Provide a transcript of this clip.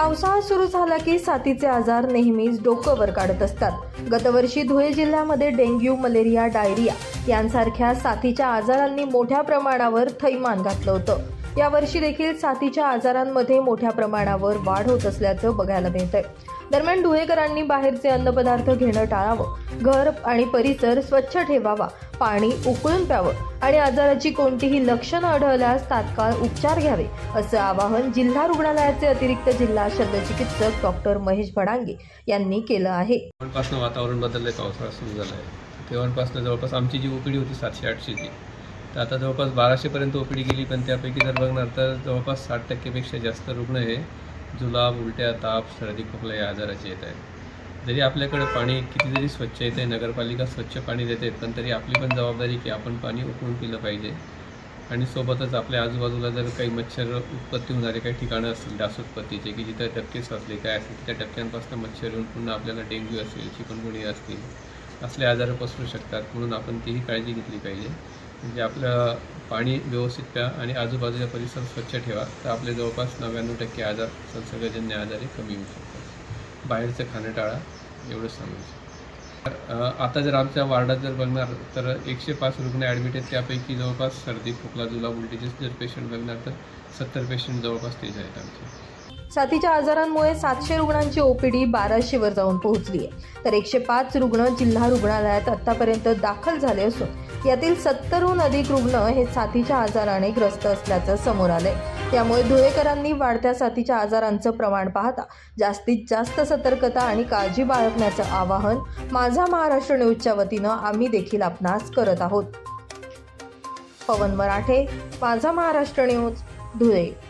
पावसाळा सुरू झाला की साथीचे आजार नेहमीच डोकं वर काढत असतात. गतवर्षी धुळे जिल्ह्यामध्ये डेंग्यू मलेरिया डायरिया यांसारख्या साथीच्या आजारांनी मोठ्या प्रमाणावर थैमान घातलं होतं. यावर्षी देखील साथीच्या आजारांमध्ये मोठ्या प्रमाणावर वाढ होत असल्याचं बघायला मिळतंय. दरम्यान धुळेकरांनी बाहेरचे अन्नपदार्थ घेणं टाळावं. घर आणि परिसर स्वच्छ ठेवावा पाणी उकळून प्यावं आणि आजाराची कोणतीही लक्षणं आढळल्यास तात्काळ उपचार घ्यावे असं आवाहन जिल्हा रुग्णालयाचे अतिरिक्त जिल्हा शल्यचिकित्सक डॉक्टर महेश भडांगे यांनी केलं आहे. वातावरण बदललं पावसाळा सुरू झाला आहे तेव्हापासून जवळपास आमची जी ओपीडी होती सातशे आठशेची तर आता जवळपास बाराशेपर्यंत ओपीडी गेली पण त्यापैकी जर बघणार तर जवळपास साठ टक्केपेक्षा जास्त रुग्ण हे जुलाब उलट्या ताप सर्दी खोकला या आजाराचे येत आहेत. जरी आपल्याकडे पाणी किती जरी स्वच्छ येते नगरपालिका स्वच्छ पाणी देते पण तरी आपली पण जबाबदारी की आपण पाणी उकळून पिलं पाहिजे. आणि सोबतच आपल्या आजूबाजूला जर काही मच्छर उत्पत्ती होणारे काही ठिकाणं असतील डास उत्पत्तीचे की जिथं टक्के असले काय असतील त्या टक्क्यांपासून मच्छर येऊन पुन्हा आपल्याला डेंग्यू असेल चिकनगुणी असतील असले आजार पसरू शकतात म्हणून आपण तीही काळजी घेतली पाहिजे. म्हणजे आपलं पाणी व्यवस्थित प्या आणि आजूबाजूचा परिसर स्वच्छ ठेवा तर आपले जवळपास नव्याण्णव टक्के आजार संसर्गजन्य आजार कमी होऊ शकतात. बाहेरचं खाणं टाळा एवढंच सांगायचं. तर, आता जर आमच्या वार्डात जर बघणार तर एकशे पाच रुग्ण ॲडमिट आहेत त्यापैकी जवळपास सर्दी खोकला जुलाब उलटीचे जर पेशंट बघणार तर सत्तर पेशंट जवळपास तेच आहेत आमचे. साथीच्या आजारांमुळे सातशे रुग्णांची ओपीडी बाराशेवर जाऊन पोहोचली आहे. तर एकशे पाच रुग्ण जिल्हा रुग्णालयात आतापर्यंत दाखल झाले असून यातील सत्तरहून अधिक रुग्ण हे साथीच्या आजाराने ग्रस्त असल्याचं समोर आलंय. त्यामुळे धुळेकरांनी वाढत्या साथीच्या आजारांचं प्रमाण पाहता जास्तीत जास्त सतर्कता आणि काळजी बाळगण्याचं आवाहन माझा महाराष्ट्र न्यूजच्या वतीनं आम्ही देखील आपणास करत आहोत. पवन मराठे माझा महाराष्ट्र न्यूज धुळे.